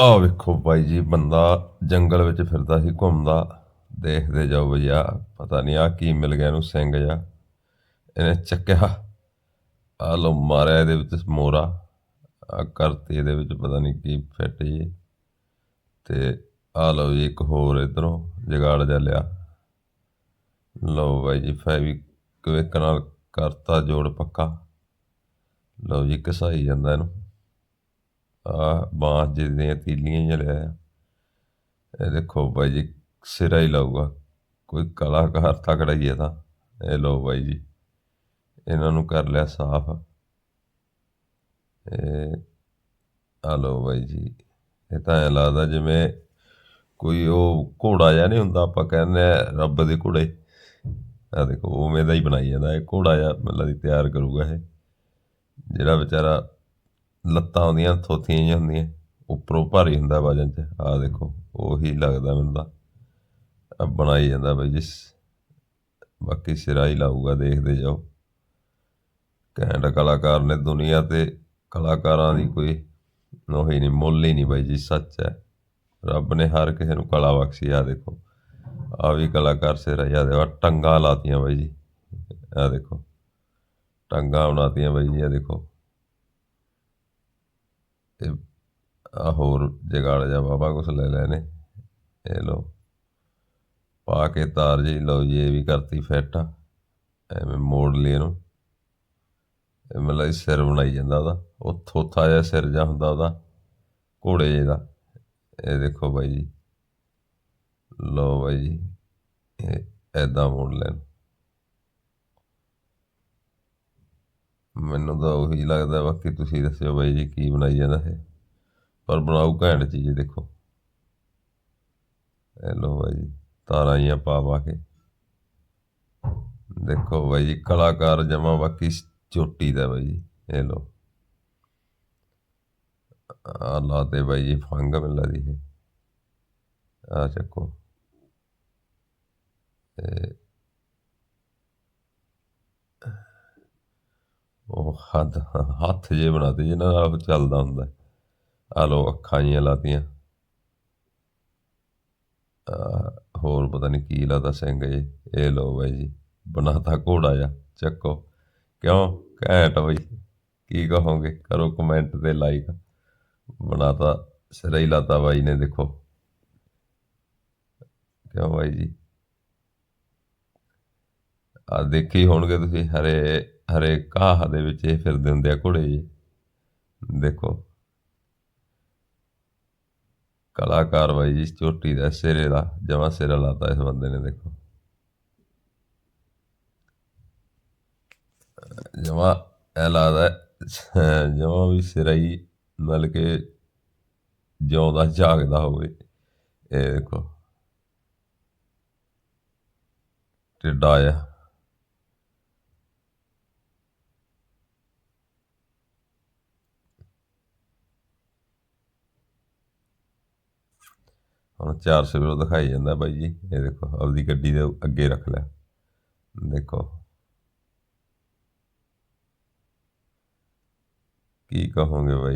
ਆ ਵੇਖੋ ਬਾਈ ਜੀ, ਬੰਦਾ ਜੰਗਲ ਵਿੱਚ ਫਿਰਦਾ ਸੀ, ਘੁੰਮਦਾ। ਦੇਖਦੇ ਜਾਓ ਬਈ ਆ ਪਤਾ ਨਹੀਂ ਆ ਕੀ ਮਿਲ ਗਿਆ ਇਹਨੂੰ, ਸਿੰਘ ਜਾ ਇਹਨੇ ਚੱਕਿਆ। ਆ ਲੋ ਮਾਰਿਆ ਇਹਦੇ ਵਿੱਚ ਮੋਰਾ ਆ ਕਰਤੀ ਇਹਦੇ ਵਿੱਚ ਪਤਾ ਨਹੀਂ ਕੀ ਫਿੱਟ ਜੀ। ਤੇ ਆ ਲਓ ਜੀ ਇੱਕ ਹੋਰ ਇਧਰੋਂ, ਜਗਾੜ ਜਾ ਲਿਆ। ਲਓ ਬਾਈ ਜੀ ਫੈਵੀ ਕਵਿਕ ਨਾਲ ਕਰਤਾ ਜੋੜ ਪੱਕਾ। ਲਓ ਜੀ, ਘਸਾਈ ਜਾਂਦਾ ਇਹਨੂੰ। ਆ ਬਾਂਸ ਜਿਹਦੀਆਂ ਤੀਲੀਆਂ ਜਿਹਾ ਲਿਆ ਇਹ ਦੇਖੋ ਬਾਈ ਜੀ, ਸਿਰਾ ਹੀ ਲਾਊਗਾ। ਕੋਈ ਕਲਾਕਾਰ ਤਕੜਾ ਹੀ ਹੈ ਤਾਂ। ਇਹ ਲਓ ਬਾਈ ਜੀ, ਇਹਨਾਂ ਨੂੰ ਕਰ ਲਿਆ ਸਾਫ਼। ਇਹ ਆ ਲਓ ਬਾਈ ਜੀ, ਇਹ ਤਾਂ ਐਂ ਲੱਗਦਾ ਜਿਵੇਂ ਕੋਈ ਉਹ ਘੋੜਾ ਜਿਹਾ ਨਹੀਂ ਹੁੰਦਾ, ਆਪਾਂ ਕਹਿੰਦੇ ਆ ਰੱਬ ਦੇ ਘੋੜੇ। ਆ ਦੇਖੋ, ਉਵੇਂ ਦਾ ਹੀ ਬਣਾਈ ਜਾਂਦਾ। ਇਹ ਘੋੜਾ ਜਿਹਾ ਮਤਲਬ ਦੀ ਤਿਆਰ ਕਰੂਗਾ ਇਹ, ਜਿਹੜਾ ਵਿਚਾਰਾ ਲੱਤਾਂ ਉਹਦੀਆਂ ਥੋਥੀਆਂ ਜਿਹੀਆਂ ਹੁੰਦੀਆਂ, ਉੱਪਰੋਂ ਭਾਰੀ ਹੁੰਦਾ ਵਜਨ 'ਚ ਆਹ ਦੇਖੋ, ਉਹੀ ਲੱਗਦਾ ਮੈਨੂੰ ਤਾਂ। ਆ ਬਣਾਈ ਜਾਂਦਾ ਬਈ ਜਿਸ ਬਾਕੀ ਸਿਰਾ ਹੀ ਲਾਊਗਾ, ਦੇਖਦੇ ਜਾਓ। ਘੈਂਟ ਕਲਾਕਾਰ ਨੇ ਦੁਨੀਆ ਤੇ ਕਲਾਕਾਰਾਂ ਦੀ ਕੋਈ ਨੋਹੀ ਨਹੀਂ, ਮੁੱਲ ਹੀ ਨਹੀਂ ਬਾਈ ਜੀ, ਸੱਚ ਹੈ। ਰੱਬ ਨੇ ਹਰ ਕਿਸੇ ਨੂੰ ਕਲਾ ਬਖਸ਼ੀ ਆ ਦੇਖੋ। ਆ ਵੀ ਕਲਾਕਾਰ ਸਿਰ ਆ ਦੇ ਟੰਗਾ ਲਾਤੀਆਂ ਬਾਈ ਜੀ। ਆ ਦੇਖੋ, ਟੰਗਾ ਬਣਾਤੀਆਂ ਬਾਈ ਜੀ ਆ ਦੇਖੋ। ਇਹ ਆ ਹੋਰ ਜਗਾੜ ਜਾ ਬਾਬਾ ਕੁਛ ਲੈ ਲੈਨੇ ਇਹ ਲੋ ਪਾ ਕੇ ਤਾਰ ਜੀ ਲਓ, ਜੀ ਇਹ ਵੀ ਕਰਤੀ ਫਿੱਟ ਐਵੇਂ ਮੋੜ ਲਈ ਇਹਨੂੰ। ਮਤਲਬ ਸਿਰ ਬਣਾਈ ਜਾਂਦਾ ਉਹਦਾ, ਉਹ ਥੋਥਾ ਜਿਹਾ ਸਿਰ ਜਾ ਹੁੰਦਾ ਉਹਦਾ, ਘੋੜੇ ਜਿਹੇ ਦਾ। ਇਹ ਦੇਖੋ ਬਾਈ ਜੀ, ਲਓ ਬਾਈ ਜੀ, ਇਹ ਐਦਾਂ ਮੋੜ ਲੈਣ। ਮੈਨੂੰ ਤਾਂ ਉਹੀ ਲੱਗਦਾ ਬਾਕੀ ਤੁਸੀਂ ਦੱਸਿਓ ਬਾਈ ਜੀ ਕੀ ਬਣਾਈ ਜਾਂਦਾ ਇਹ। ਪਰ ਬਣਾਉ ਘੈਂਟ ਚੀਜ਼ ਦੇਖੋ। ਇਹ ਲੋ ਬਾਈ ਜੀ, ਤਾਰਾਂ ਜੀਆਂ ਪਾ ਪਾ ਕੇ। ਦੇਖੋ ਬਾਈ ਜੀ, ਕਲਾਕਾਰ ਜਮਾ ਬਾਕੀ ਚੋਟੀ ਦਾ ਬਾਈ ਜੀ, ਇਹ ਲੋ ਆ ਲਾਤੇ ਬਾਈ ਜੀ ਫੰਗ ਮਿਲਾ ਦੀ ਇਹ। ਆ ਚੱਕੋ। ਇਹ ਹੱਥ ਹੱਥ ਜੇ ਬਣਾਤੇ ਜਿਹਨਾਂ ਨਾਲ ਉਹ ਚੱਲਦਾ ਹੁੰਦਾ ਆ ਲੋ ਅੱਖਾਂ ਜੀਆਂ ਲਾਤੀਆਂ ਹੋਰ ਪਤਾ ਨਹੀਂ ਕੀ ਲਾਤਾ ਸਿੰਘ ਜੀ ਇਹ ਲੋ ਬਾਈ ਜੀ, ਬਣਾਤਾ ਘੋੜਾ ਜਾ ਚੱਕੋ। ਕਿਉਂ? ਘੈਂਟ ਬਈ। ਕੀ ਕਹੋਗੇ? ਕਰੋ ਕਮੈਂਟ ਤੇ ਲਾਈਕ ਬਣਾਤਾ, ਸਿਰਾ ਹੀ ਲਾਤਾ ਬਾਈ ਨੇ, ਦੇਖੋ। ਕਿਉਂ ਬਾਈ ਜੀ? ਆ ਦੇਖੀ ਹੋਣਗੇ ਤੁਸੀਂ, ਹਰੇ ਹਰੇ ਘਾਹ ਦੇ ਵਿੱਚ ਇਹ ਫਿਰਦੇ ਹੁੰਦੇ ਆ ਘੋੜੇ ਜੀ ਦੇਖੋ। ਕਲਾਕਾਰ ਬਾਈ ਜੀ, ਚੋਟੀ ਦਾ, ਸਿਰੇ ਦਾ, ਜਮਾ ਸਿਰਾ ਲਾਤਾ ਇਸ ਬੰਦੇ ਨੇ, ਦੇਖੋ। ਜਮਾ ਇਹ ਲਾਦਾ, ਜਮਾ ਵੀ ਸਿਰਾ ਹੀ ਮਤਲਬ ਕਿ ਜਿਉਂਦਾ, ਜਾਗਦਾ ਹੋਵੇ। ਇਹ ਦੇਖੋ। ਟਿੱਡਾ ਆ ਹੁਣ 400 ਕਿਲੋ ਦਿਖਾਈ ਜਾਂਦਾ ਬਾਈ ਜੀ। ਇਹ ਦੇਖੋ, ਆਪਦੀ ਗੱਡੀ ਦੇ ਅੱਗੇ ਰੱਖ ਲਿਆ ਦੇਖੋ। ਕੀ ਕਹੋਗੇ ਬਾਈ?